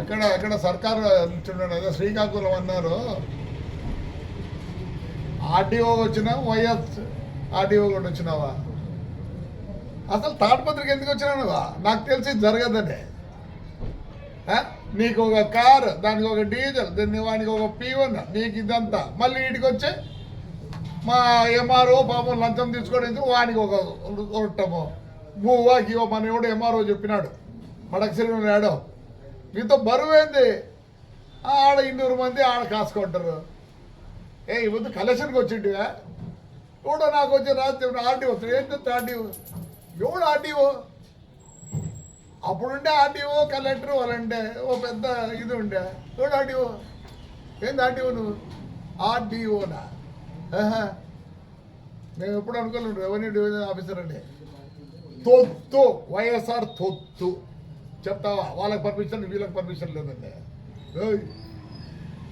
ఎక్కడ ఎక్కడ సర్కారు చూడండి అదే శ్రీకాకుళం అన్నారు. ఆర్డీఓ వచ్చినా వైఎస్ ఆర్డీఓ కూడా వచ్చినావా? అసలు తాడపత్రికి ఎందుకు వచ్చినావువా నాకు తెలిసి జరగదని. నీకు ఒక కారు దానికి ఒక డీజిల్ దాన్ని వానికి ఒక పీవన్ నీకు ఇదంతా. మళ్ళీ వీటికి వచ్చి మా ఎంఆర్ఓ పాపం లంచం తీసుకోవడం వానికి ఒక ఉండటము మూవా గివో మన ఎవడు ఎంఆర్ఓ చెప్పినాడు. మడకసిరి నాడు మీతో బరువు ఏంది ఆడ ఇన్నూరు మంది ఆడ కాసుకుంటారు. ఏ ఈ ముందు కలెక్షన్కి వచ్చింటివా? ఎవడో నాకు వచ్చి రాత్రి ఆర్డీఓ ఏం చెప్తే ఆర్డీఓ ఎవడు ఆర్డీఓ అప్పుడుండే ఆర్డీఓ కలెక్టర్ వాళ్ళంటే ఓ పెద్ద ఇది ఉండే. ఎవడు ఆర్డీఓ ఏంది ఆర్డీఓ నువ్వు? ఆర్డీఓనా ఆహా. మేము ఎప్పుడు అనుకోలేదు. రెవెన్యూ డివిజన్ ఆఫీసర్ అండి తొత్తు. వైఎస్ఆర్ తొత్తు. చెప్తావా? వాళ్ళకి పర్మిషన్ వీళ్ళకి పర్మిషన్ లేదండి ఏయ్,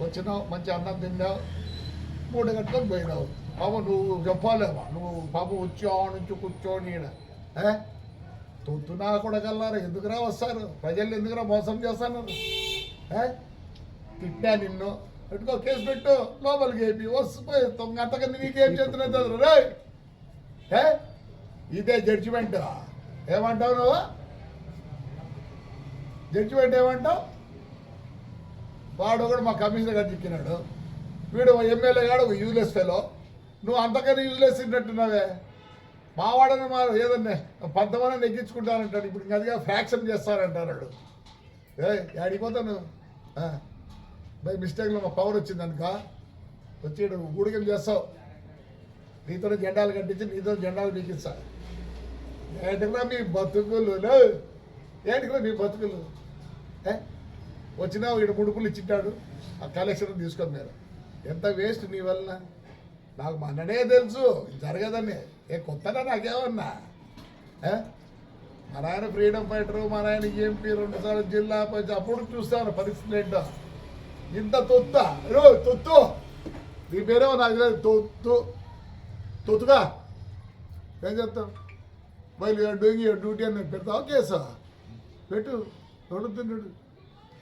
వచ్చినావు మంచి అన్నం తిన్నావు మూడు గంటలకు పోయినావు. పాప నువ్వు చెప్పాలేవా? నువ్వు పాప వచ్చావు నుంచి కూర్చోని ఈడ. ఏ? తొత్తునా కూడా కల్లారా? ఎందుకురా వస్తారు? ప్రజలు ఎందుకురా మోసం చేస్తాను? ఏ? తిట్టా నిన్ను. పెట్టుకో కేసు పెట్టు లోపలికి వేపి. వస్తుపోయి అంతకన్నా నీకేం చేస్తున్నది రే ఏ? ఇదే జడ్జిమెంట్ ఏమంటావు నువ్వు? జడ్జిమెంట్ ఏమంటావు? వాడు కూడా మా కమిషనర్ గారు వీడు ఎమ్మెల్యే గాడు ఒక యూజ్లెస్ ఫెలో నువ్వు అంతకన్నా యూజ్లెస్ తిన్నట్టున్నావే మా వాడని మా ఏదన్నా పంతమంది ఎక్కించుకుంటానంటాడు ఇప్పుడు ఇంకా అదిగా ఫ్యాక్షన్ చేస్తానంటాడు ఏ ఆడిపోతాను బై మిస్టేక్లో మా పవర్ వచ్చిందనుక వచ్చి ఈడ చేస్తావు. నీతో జెండాలు కట్టించి నీతో జెండాలు బీకిస్తా ఏంటిరా మీ బతుకులు లే? ఏంటిరా మీ బతుకులు? ఏ? వచ్చినా వీడు ముడుపులు ఇచ్చింటాడు. ఆ కలెక్షన్ తీసుకొని మీరు. ఎంత వేస్ట్ నీ వలన? నాకు మననే తెలుసు. జరగదని. ఏ కొత్తగా నాకేమన్నా? ఏ? మా నాయన ఫ్రీడమ్ ఫైటర్ మా నాయన ఎంపీ రెండుసార్లు జిల్లా పంచాయతీ. అప్పుడు చూస్తాను పరిస్థితులు ఏంటో. ఇంత తొత్త. రో తొత్తు. నీ పేరేమో నాకు తెలియదు. తొత్తు. తొత్తుగా. ఏం చెప్తాం బయలు డూయింగ్ డ్యూటీ అని పెడతావా? కేసా? పెట్టు అడుగుతున్నాడు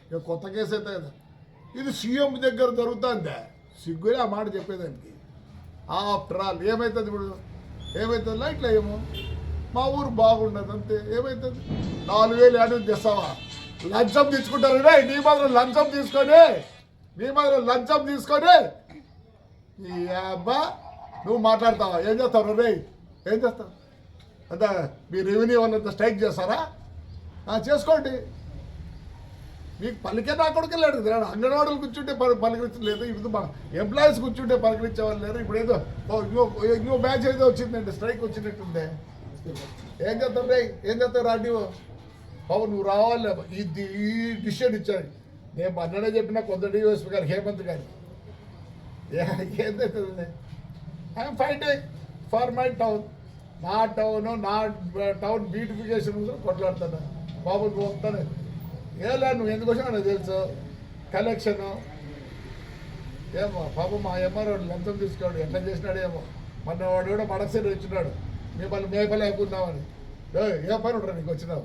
ఇక కొత్త కేసు అయితే కదా. ఇది సీఎం దగ్గర జరుగుతుందే. సిగ్గులే ఆ మాట చెప్పేదానికి. ఆఫ్టర్ ఆల్ ఏమవుతుంది ఇప్పుడు? ఏమవుతుంది ఇట్లా ఏమో? మా ఊరు బాగుండదు అంతే ఏమవుతుంది నాలుగు వేలు ఏడు తెస్తావా? లంచం తీసుకుంటారురే నీ మాత్రం లంచం తీసుకొని నీ మాత్రం లంచం తీసుకొని. ఈ అబ్బా నువ్వు మాట్లాడతావా? ఏం చేస్తావు రే? ఏం చేస్తావు? అంతా మీ రెవెన్యూ వాళ్ళంతా స్ట్రైక్ చేస్తారా? చేసుకోండి. మీకు పలికే నా కొడుకు లేడు. ఇక్కడ అంగన్వాడీలు కూర్చుంటే పలికరించడం లేదు. ఇప్పుడు మా ఎంప్లాయీస్ కూర్చుంటే పలికరించేవాళ్ళు లేరు. ఇప్పుడు ఏదో ఇంకో ఇంకో బ్యాచ్ ఏదో వచ్చిందండి. స్ట్రైక్ వచ్చినట్టుందే. ఏం చేస్తావు రే? ఏం చేస్తావు రాడివో బాబు నువ్వు రావాలి. ఈ ఈ డిసిషన్ ఇచ్చాడు. నేను మొన్ననే చెప్పిన కొంత డిఎస్పీ గారు హేమంత్ గారు. ఏంటవుతుంది I'm fighting for my town నా టౌన్ నా టౌన్ బ్యూటిఫికేషన్ కోసం కొట్లాడుతాను బాబు పోతానే ఏం లేదు నువ్వు ఎందుకు వచ్చినా నాకు తెలుసు? కలెక్షను ఏమో పాప మా ఎంఆర్ఓ లంచం తీసుకున్నాడు ఎట్లా చేసినాడు ఏమో మన వాడు కూడా మడసీలు ఇచ్చినాడు. మీ పని మే పని అయిపోతున్నామని. ఏ ఏ పని ఉంటారు నీకు వచ్చినావు?